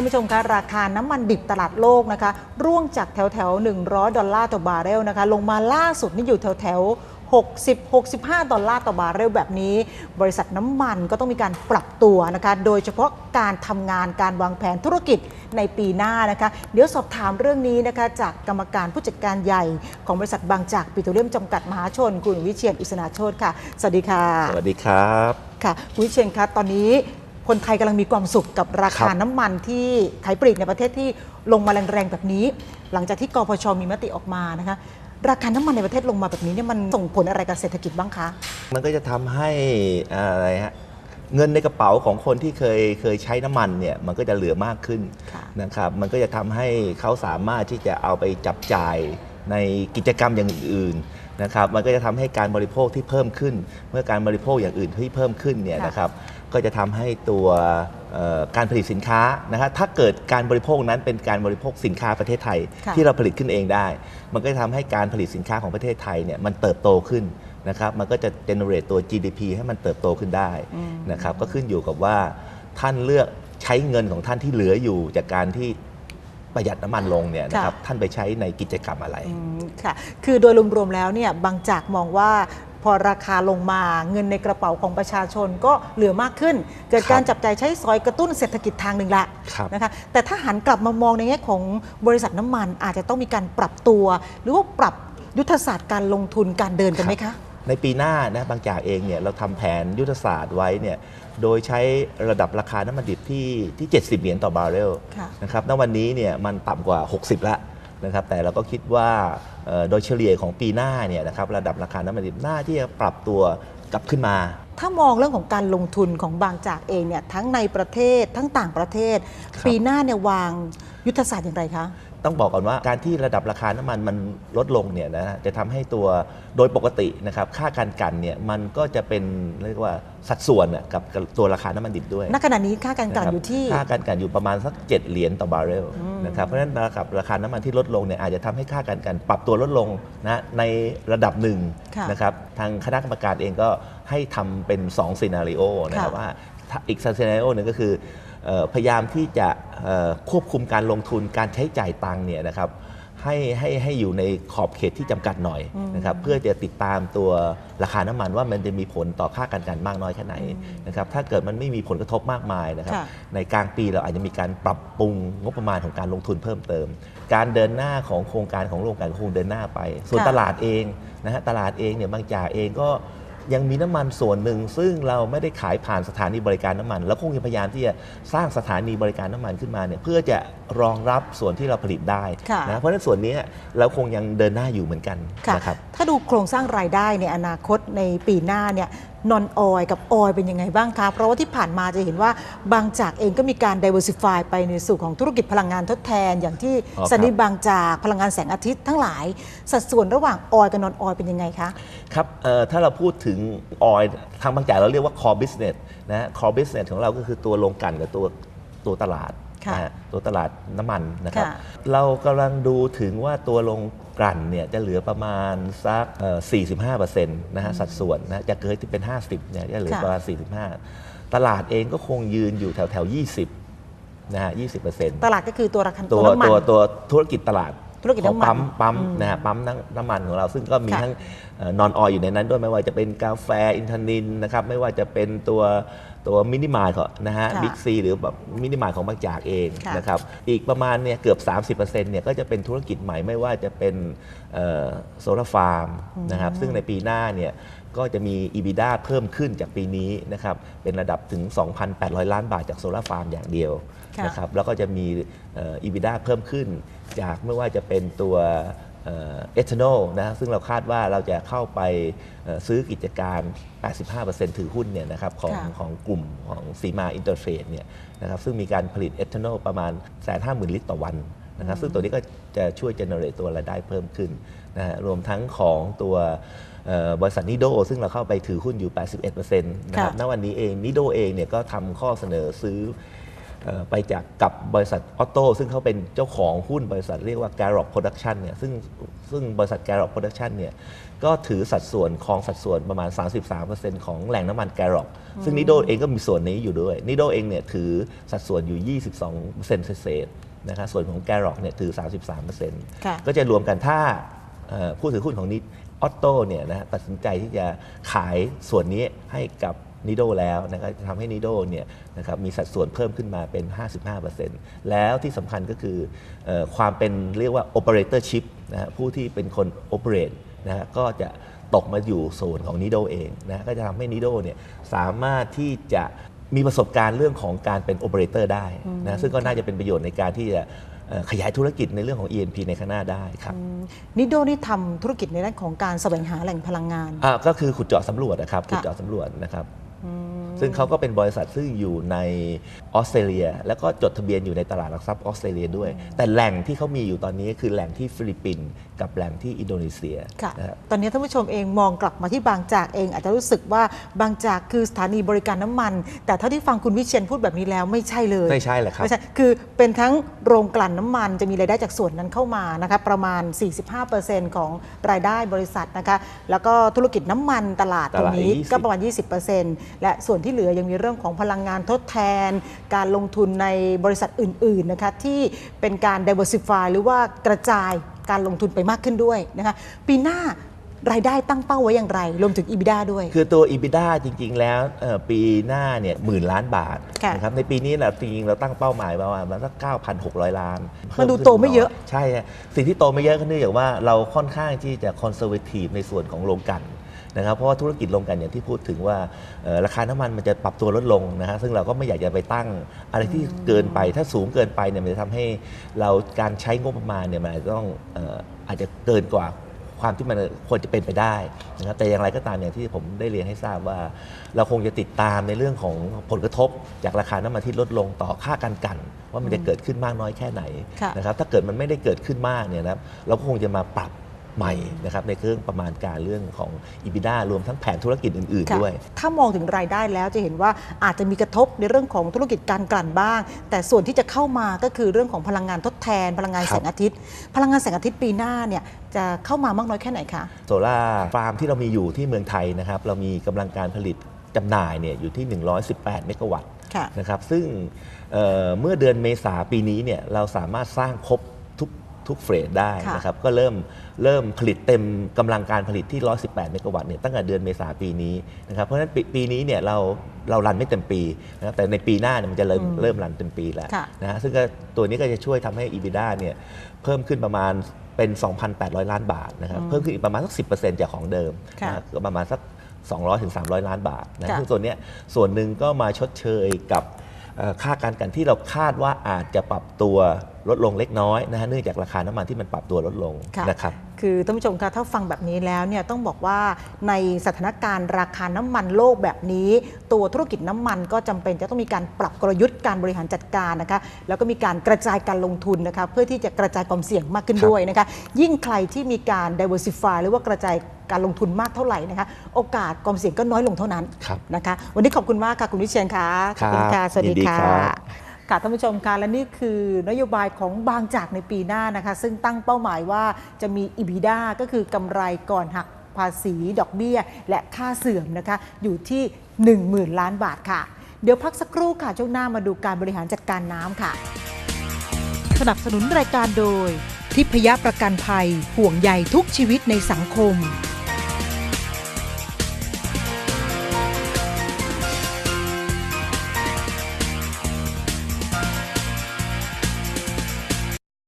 านผู้ชมคะราคาน้ำมันดิบตลาดโลกนะคะ ร่วงจากแถวแถวๆ100 ดอลลาร์ต่อบาร์เรลนะคะ ลงมาล่าสุดนี่อยู่แถวแถวๆ60 65 ดอลลาร์ต่อบาร์เรลแบบนี้ บริษัทน้ำมันก็ต้องมีการปรับตัวนะคะ โดยเฉพาะการทำงานการวางแผนธุรกิจในปีหน้านะคะ เดี๋ยวสอบถามเรื่องนี้นะคะ จากกรรมการผู้จัดการใหญ่ของบริษัทบางจากปิโตรเลียมจำกัดมหาชน คุณวิเชียนอิสนาโชตค่ะ สวัสดีค่ะ สวัสดีครับ ค่ะ คุณวิเชียนคะตอนนี้ คนไทยกำลังมีความสุขกับราคาครับน้ำมันที่ขายปลีกในประเทศที่ลงมาแรงๆแบบนี้ หลังจากที่กพชมีมติออกมานะคะราคาน้ำมันในประเทศลงมาแบบนี้เนี่ยมันส่งผลอะไรกับเศรษฐกิจบ้างคะ มันก็จะทำให้อะไรฮะเงินในกระเป๋าของคนที่เคยเคยใช้น้ำมันเนี่ยมันก็จะเหลือมากขึ้นค่ะนะครับมันก็จะทำให้เขาสามารถที่จะเอาไปจับจ่ายในกิจกรรมอย่างอื่นๆนะครับมันก็จะทำให้การบริโภคที่เพิ่มขึ้น เมื่อการบริโภคอย่างอื่นที่เพิ่มขึ้นเนี่ยค่ะนะครับ ก็จะทำให้ตัวเอ่อการผลิตสินค้านะครับถ้าเกิดการบริโภคนั้นเป็นการบริโภคสินค้าประเทศไทยค่ะที่เราผลิตขึ้นเองได้ มันก็จะทำให้การผลิตสินค้าของประเทศไทยเนี่ยมันเติบโตขึ้นนะครับมันก็จะ generate ตัว GDP ให้มันเติบโตขึ้นได้นะครับก็ขึ้นอยู่กับว่าท่านเลือกใช้เงินของท่านที่เหลืออยู่จากการที่ประหยัดน้ำมันลงเนี่ยนะครับท่านไปใช้ในกิจกรรมอะไรอืมค่ะคือโดยรวมๆแล้วเนี่ยบางจากมองว่า พอราคาลงมาเงินในกระเป๋าของประชาชนก็เหลือมากขึ้น เกิดครับการจับจ่ายใช้สอยกระตุ้นเศรษฐกิจทางหนึ่งละครับนะคะแต่ถ้าหันกลับมามองในแง่ของบริษัทน้ำมันอาจจะต้องมีการปรับตัว หรือว่าปรับยุทธศาสตร์การลงทุนการเดินกันไหมคะในปีหน้านะบางจากเองเนี่ยเราทำแผนยุทธศาสตร์ไว้เนี่ยโดยใช้ระดับราคาน้ำมันดิบที่ที่ 70 เหรียญต่อบาร์เรลค่ะนะครับณวันนี้เนี่ยมันต่ำกว่า 60 แล้ว นะครับแต่เราก็คิดว่าเอ่อโดยเฉลี่ยของปีหน้าเนี่ยนะครับระดับราคาน้ำมันดิบน่าที่จะปรับตัวกลับขึ้นมา ถ้ามองเรื่องของการลงทุนของบางจากเองเนี่ยทั้งในประเทศทั้งต่างประเทศครับปีหน้าเนี่ยวางยุทธศาสตร์อย่างไรคะ ต้องบอกก่อนว่าการที่ระดับราคาน้ำมันมันลดลงเนี่ยนะฮะจะทำให้ตัวโดยปกตินะครับค่าการกันเนี่ยมันก็จะเป็นเรียกว่าสัดส่วนน่ะกับกับตัวราคาน้ำมันดิบด้วย ณขณะนี้ค่าการกลั่นนะครับอยู่ที่ ค่าการกันอยู่ประมาณสัก 7 เหรียญต่อบาร์เรลนะครับเพราะฉะนั้นราคาราคาน้ำมันที่ลดลงเนี่ยอาจจะทำให้ค่าการกันปรับตัวลดลงนะในระดับหนึ่งค่ะนะครับทางคณะกรรมการเองก็ให้ทำเป็น2ซีนารีโอนะครับค่ะ ว่าถ้าอีกซีนารีโอหนึ่งก็คือเอ่อ พยายามที่จะเอ่อควบคุมการลงทุนการใช้จ่ายตังค์เนี่ยนะครับให้ให้ให้อยู่ในขอบเขตที่จำกัดหน่อยนะครับเพื่อจะติดตามตัวราคาน้ำมันว่ามันจะมีผลต่อค่าการกันมากน้อยแค่ไหนนะครับถ้าเกิดมันไม่มีผลกระทบมากมายนะครับค่ะในกลางปีเราอาจจะมีการปรับปรุงงบประมาณของการลงทุนเพิ่มเติม การเดินหน้าของโครงการของโรงกลั่นก็คงเดินหน้าไป ส่วนค่ะตลาดเองนะฮะตลาดเองเนี่ยบางจากเองก็ ยังมีน้ำมันส่วนหนึ่ง ซึ่งเราไม่ได้ขายผ่านสถานีบริการน้ำมัน แล้วคงจะพยายามที่จะสร้างสถานีบริการน้ำมันขึ้นมาเนี่ยเพื่อจะรองรับส่วนที่เราผลิตได้ค่ะนะเพราะฉะนั้นส่วนนี้เราคงยังเดินหน้าอยู่เหมือนกันค่ะนะครับถ้าดูโครงสร้างรายได้ในอนาคตในปีหน้าเนี่ย นอนออยกับออยเป็นยังไงบ้างคะ เพราะว่าที่ผ่านมาจะเห็นว่าบางจากเองก็มีการ diversify ไปในสู่ของธุรกิจพลังงานทดแทน อย่างที่อ๋อครับสันนิบางจากพลังงานแสงอาทิตย์ทั้งหลาย สัดส่วนระหว่างออยกับนอนออยเป็นยังไงคะ ครับเอ่อถ้าเราพูดถึงออยทางบางจากเราเรียกว่า core business นะฮะ core business ของเราก็คือตัวโรงกลั่นกับตัวตัวตลาดค่ะนะฮะตัวตลาดน้ำมันนะครับ ค่ะ เรากำลังดูถึงว่าตัวโรง กลั่นเนี่ยจะเหลือประมาณสักเอ่อ45%นะฮะสัดส่วนนะจะเกิดที่เป็น 50เนี่ยจะเหลือค่ะประมาณ 45 ตลาดเองก็คงยืนอยู่แถวแถวๆ20นะฮะ20%ตลาดก็คือตัวราคาตัวน้ำมันตัวตัวธุรกิจตลาดธุรกิจน้ำมันของปั๊มปั๊มอืมนะฮะปั๊มน้ำน้ำมันของเราซึ่งก็มีค่ะทั้งนอนออยอยู่ในนั้นด้วยไม่ว่าจะเป็นกาแฟอินทนินนะครับไม่ว่าจะเป็นตัว ตัวมินิมาร์ทนะฮะค่ะบิ๊กซีหรือแบบมินิมาร์ทของบางจากเองค่ะนะครับอีกประมาณเนี่ยเกือบ 30%เนี่ยก็จะเป็นธุรกิจใหม่ไม่ว่าจะเป็นโซลาร์ฟาร์มนะครับซึ่งในปีหน้าเนี่ยก็จะมี EBITDA เพิ่มขึ้นจากปีนี้นะครับเป็นระดับถึง 2,800 ล้านบาทจากโซลาร์ฟาร์มอย่างเดียวค่ะนะครับแล้วก็จะมีเอ่อ EBITDA เพิ่มขึ้นจากไม่ว่าจะเป็นตัว เอทานอลนะซึ่งเราคาดว่าเราจะเข้าไปเอ่อซื้อกิจการ 85%ถือหุ้นเนี่ยนะครับของค่ะของกลุ่มของสีมาอินเตอร์เทรดเนี่ยนะครับซึ่งมีการผลิตเอทานอลประมาณ150,000ลิตรต่อวันนะครับซึ่งตัวนี้ก็จะช่วยเจเนเรตตัวรายได้เพิ่มขึ้นนะฮะรวมทั้งของตัวเอ่อบริษัทนิโดซึ่งเราเข้าไปถือหุ้นอยู่ 81%นะครับค่ะณวันนี้เองนิโดเองเนี่ยก็ทำข้อเสนอซื้อเอ่อ ไปจากกับบริษัทออโต้ซึ่งเขาเป็นเจ้าของหุ้นบริษัทเรียกว่า g a r o c Production เนี่ยซึ่งซึ่งบริษัท g a r o c Production เนี่ยก็ถือสัดส่วนของสัดส่วนประมาณ 33%ของแหล่งน้ำมัน g a r o c ซึ่งนิโดเองก็มีส่วนนี้อยู่ด้วยนิโดเองเนี่ยถือสัดส่วนอยู่ 22%เศษๆนะครับส่วนของ g a r o c เนี่ยถือ 33%ค่ะก็จะรวมกันถ้าเอ่อผู้ถือหุ้นของนิออโต้เนี่ยนะตัดสินใจที่จะขายส่วนนี้ให้กับ นิโดแล้วนะครับจะทำให้นิโดเนี่ยนะครับมีสัดส่วนเพิ่มขึ้นมาเป็น 55%แล้วที่สำคัญก็คือเออความเป็นเรียกว่า operatorship นะฮะผู้ที่เป็นคน operate นะฮะก็จะตกมาอยู่โซนของนิโดเองนะฮะก็จะทำให้นิโดเนี่ยสามารถที่จะมีประสบการณ์เรื่องของการเป็น operator ได้นะซึ่งก็น่าจะเป็นประโยชน์ในการที่จะเอ่อขยายธุรกิจในเรื่องของ E&P ในข้างหน้าได้ครับนิโดนี่ทำธุรกิจในด้านของการแสวงหาแหล่งพลังงานอ่าก็คือขุดเจาะสำรวจนะครับค่ะขุดเจาะสำรวจนะครับ ซึ่งเขาก็เป็นบริษัทซึ่งอยู่ในออสเตรเลีย แล้วก็จดทะเบียนอยู่ในตลาดหลักทรัพย์ออสเตรเลียด้วย แต่แหล่งที่เขามีอยู่ตอนนี้คือแหล่งที่ฟิลิปปินส์กับแหล่งที่อินโดนีเซียค่ะนะครับตอนนี้ท่านผู้ชมเองมองกลับมาที่บางจากเอง อาจจะรู้สึกว่าบางจากคือสถานีบริการน้ำมัน แต่เท่าที่ฟังคุณวิเชียนพูดแบบนี้แล้วไม่ใช่เลยไม่ใช่แหละครับไม่ใช่คือเป็นทั้งโรงกลั่นน้ำมันจะมีรายได้จากส่วนนั้นเข้ามานะคะประมาณ 45%ของรายได้บริษัทนะคะแล้วก็ธุรกิจน้ำมันตลาดตรงนี้ตลาดอีก20ก็ประมาณ 20%และส่วนที่เหลือยังมีเรื่องของพลังงานทดแทน การลงทุนในบริษัทอื่นๆนะคะที่เป็นการ diversify หรือว่ากระจายการลงทุนไปมากขึ้นด้วยนะคะปีหน้ารายได้ตั้งเป้าไว้อย่างไร รวมถึง EBITDA ด้วย คือตัว EBITDA จริง ๆ แล้วเอ่อปีหน้าเนี่ยหมื่นล้านบาทค่ะนะครับในปีนี้เราจริงๆเราตั้งเป้าหมายประมาณสัก9,600 ล้าน มันดูเพิ่ขึ้โตไม่เยอะหน่ใช่ฮะสิ่งที่โตไม่เยอะก็เนื่องจากว่าเราค่อนข้างที่จะคอนเซอร์เวทีฟในส่วนของโรงกลัน นะครับเพราะว่าธุรกิจโรงกลันอย่างที่พูดถึงว่าราคาน้ำมันมันจะปรับตัวลดลงนะฮะซึ่งเราก็ไม่อยากจะไปตั้งอะไรที่เกินไป ถ้าสูงเกินไปเนี่ยมันจะทำให้เราการใช้งบประมาณเนี่ยมันอาจจะต้องเอ่ออาจจะเกินกว่าความที่มันควรจะเป็นไปได้นะครับแต่อย่างไรก็ตามอย่างที่ผมได้เรียนให้ทราบว่า เราคงจะติดตามในเรื่องของผลกระทบ จากราคาน้ำมันที่ลดลงต่อค่าการกัน ว่ามันจะเกิดขึ้นมากน้อยแค่ไหนะนะครับถ้าเกิดมันไม่ได้เกิดขึ้นมากเนี่ยนะครับเราก็คงจะมาปรับ ใหม่นะครับในเรื่องประมาณการเรื่องของ EBITDA รวมทั้งแผนธุรกิจอื่นค่ะๆด้วย ถ้ามองถึงรายได้แล้วจะเห็นว่าอาจจะมีกระทบในเรื่องของธุรกิจการกลั่นบ้าง แต่ส่วนที่จะเข้ามาก็คือเรื่องของพลังงานทดแทน พลังงานครับแสงอาทิตย์ พลังงานแสงอาทิตย์ปีหน้าเนี่ยจะเข้ามามากน้อยแค่ไหนคะโซล่าฟาร์มที่เรามีอยู่ที่เมืองไทยนะครับเรามีกำลังการผลิตจำหน่ายเนี่ยอยู่ที่ 118 เมกะวัตต์ค่ะนะครับซึ่งเอ่อเมื่อเดือนเมษาปีนี้เนี่ยเราสามารถสร้างครบ ทุกทุกเฟสได้ค่ะนะครับ ก็เริ่มเริ่มผลิตเต็มกำลังการผลิตที่ 118 เมกะวัตต์เนี่ยตั้งแต่เดือนเมษาปีนี้นะครับ เพราะฉะนั้นปีปีนี้เนี่ยเราเรารันไม่เต็มปีนะครับแต่ในปีหน้าเนี่ยมันจะเริ่มอืมเริ่มรันเต็มปีแล้วค่ะนะฮะซึ่งก็ตัวนี้ก็จะช่วยทำให้ EBITDA เนี่ยเพิ่มขึ้นประมาณเป็น 2,800 ล้านบาทนะครับเพิ่มขึ้นอีกประมาณสัก 10%จากของเดิมค่ะ นะก็ประมาณสัก 200ถึง300 ล้านบาทนะค่ะ ซึ่งส่วนเนี้ยส่วนหนึ่งก็มาชดเชยกับเอ่อ ค่าการกันที่เราคาดว่าอาจจะปรับตัวลดลงเล็กน้อยนะฮะเนื่องจากราคาน้ำมันที่มันปรับตัวลดลงค่ะนะครับคือท่านผู้ชมคะถ้าฟังแบบนี้แล้วเนี่ยต้องบอกว่าในสถานการณ์ราคาน้ำมันโลกแบบนี้ ตัวธุรกิจน้ำมันก็จำเป็นจะต้องมีการปรับกลยุทธ์การบริหารจัดการนะคะแล้วก็มีการกระจายการลงทุนนะคะเพื่อที่จะกระจายความเสี่ยงมากขึ้นครับด้วยนะคะยิ่งใครที่มีการ diversify หรือว่ากระจาย การลงทุนมากเท่าไหร่นะคะ โอกาสความเสี่ยงก็น้อยลงเท่านั้นครับนะคะ วันนี้ขอบคุณมากค่ะคุณวิเชียนค่ะขอบคุณค่ะสวัสดียินดีค่ะครับค่ะท่านผู้ชมคะและนี่คือนโยบายของบางจากในปีหน้านะคะ ซึ่งตั้งเป้าหมายว่าจะมี EBITDA ก็คือกำไรก่อนหักภาษีดอกเบี้ย และค่าเสื่อมนะคะ อยู่ที่ 10,000 ล้านบาทค่ะ เดี๋ยวพักสักครู่ค่ะช่วงหน้ามาดูการบริหารจัดการน้ำค่ะ สนับสนุนรายการโดย ทิพยประกันภัยห่วงใยทุกชีวิตในสังคม